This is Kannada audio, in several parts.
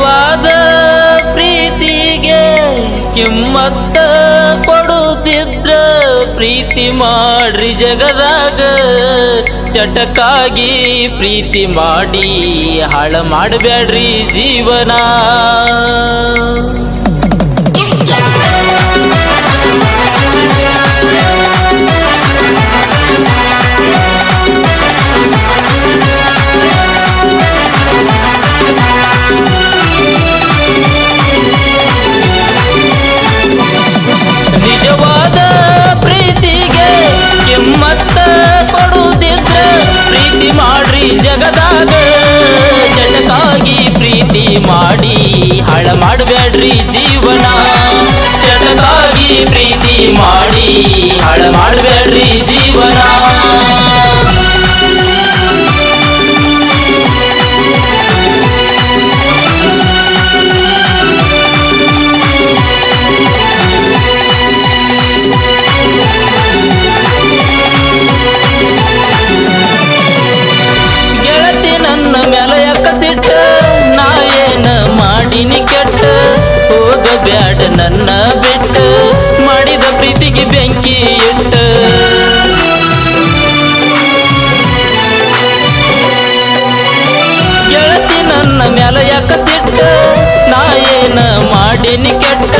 ನಿಜವಾದ ಪ್ರೀತಿಗೆ ಕಿಮ್ಮತ್ತ ಕೊಡುತ್ತಿದ್ರ ಪ್ರೀತಿ ಮಾಡ್ರಿ ಜಗದಾಗ. ಚಟಕಾಗಿ ಪ್ರೀತಿ ಮಾಡಿ ಹಾಳು ಮಾಡಬೇಡ್ರಿ ಜೀವನ. ಮಾಡಿ ಹಾಳ ಮಾಡಬೇಡ್ರಿ ಜೀವನ. ಗೆಳತಿ ನನ್ನ ಮ್ಯಾಲ ಯಾಕ ಸಿಟ್ಟ ನಾ ಏನ ಮಾಡಿನಿ ಕೆಟ್ಟ, ಹೋಗಬ್ಯಾಡ ನನ್ನ ಬಿಟ್ಟ. ಪ್ರೀತಿಗೆ ಬೆಂಕಿ ಇಟ್ಟ. ಗೆಳತಿ ನನ್ನ ಮ್ಯಾಲ ಯಾಕ ಸಿಟ್ಟ? ನಾ ಏನ ಮಾಡಿನಿ ಕೆಟ್ಟ?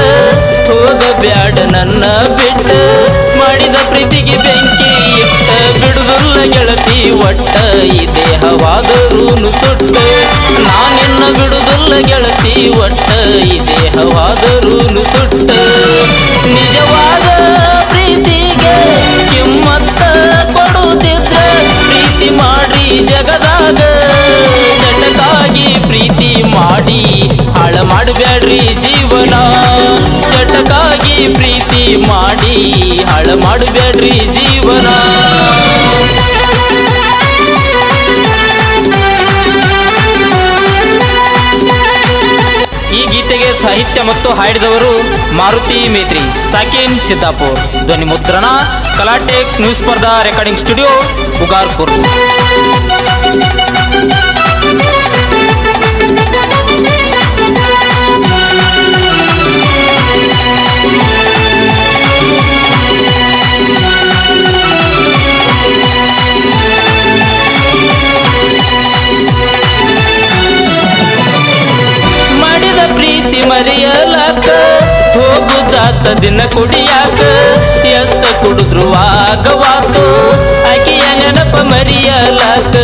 ಹೋಗಬ್ಯಾಡ ನನ್ನ ಬಿಟ್ಟ. ಮಾಡಿದ ಪ್ರೀತಿಗೆ ಬೆಂಕಿ ಇಟ್ಟ. ಬಿಡುದುಲ್ಲ ಗೆಳತಿ, ಒಟ್ಟ ಈ ದೇಹವಾದರೂನು ಸುಟ್ಟ. ನಾನಿನ್ನ ಬಿಡುದುಲ್ಲ ಗೆಳತಿ, ಒಟ್ಟ ಈ ದೇಹವಾದರೂನು ಮಾಡಿ ಹಾಳು ಮಾಡಬೇಡ್ರಿ ಜೀವನ. ಈ ಗೀತೆಗೆ ಸಾಹಿತ್ಯ ಮತ್ತು ಹಾಡಿದವರು ಮಾರುತಿ ಮೇತ್ರಿ, ಸಾಕಿನ್ ಸಿದ್ದಾಪುರ್ ಧ್ವನಿ ಮುದ್ರಣ ಕಲಾಟೆಕ್ ನ್ಯೂಸ್ ಸ್ಪರ್ಧಾ ರೆಕಾರ್ಡಿಂಗ್ ಸ್ಟುಡಿಯೋ, ಉಗಾರ್ಪುರ್. ಪ್ರೀತಿ ಮರೆಯಲಾಕ? ಹೋಗುದಾತ ದಿನ ಕುಡಿಯಾಕ? ಎಷ್ಟ ಕುಡಿದ್ರು ಆಗವಾತು ಆಕೆಯ ನೆನಪ ಮರೆಯಲಾಕ?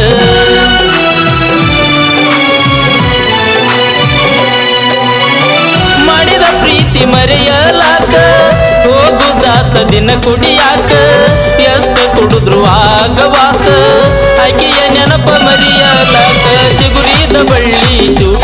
ಮಾಡಿದ ಪ್ರೀತಿ ಮರೆಯಲಾಕ? ಹೋಗುದಾತ ದಿನ ಕುಡಿಯಾಕ? ಎಷ್ಟ ಕುಡಿದ್ರು ಆಗವಾತ ಆಕೆಯ ನೆನಪ ಮರೆಯಲಾಕ? ಚಿಗುರಿದ ಬಳ್ಳಿ ಚೂಟಿದಂಗ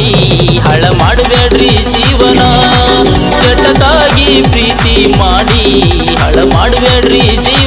ಮಾಡಿ ಹಳ ಮಾಡಬೇಡ್ರಿ ಜೀವನ ಜಟಕಾಗಿ ಪ್ರೀತಿ ಮಾಡಿ ಹಳ ಮಾಡಬೇಡ್ರಿ ಜೀವನ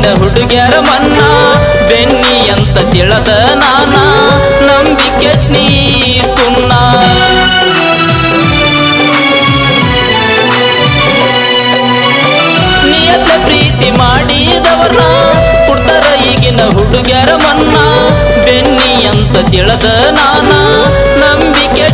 ಈಗಿನ ಹುಡುಗ್ಯಾರ ಮನ್ನ, ಬೆನ್ನಿ ಅಂತ ತಿಳದ ನಾನ, ನಂಬಿಕೆ ನೀ ಸುಣ್ಣ. ನಿಯತ ಪ್ರೀತಿ ಮಾಡಿದವರ ಪುಟ್ಟರ ಈಗಿನ ಹುಡುಗ್ಯಾರ ಮನ್ನ, ಬೆನ್ನಿ ಅಂತ ತಿಳದ ನಾನ, ನಂಬಿಕೆ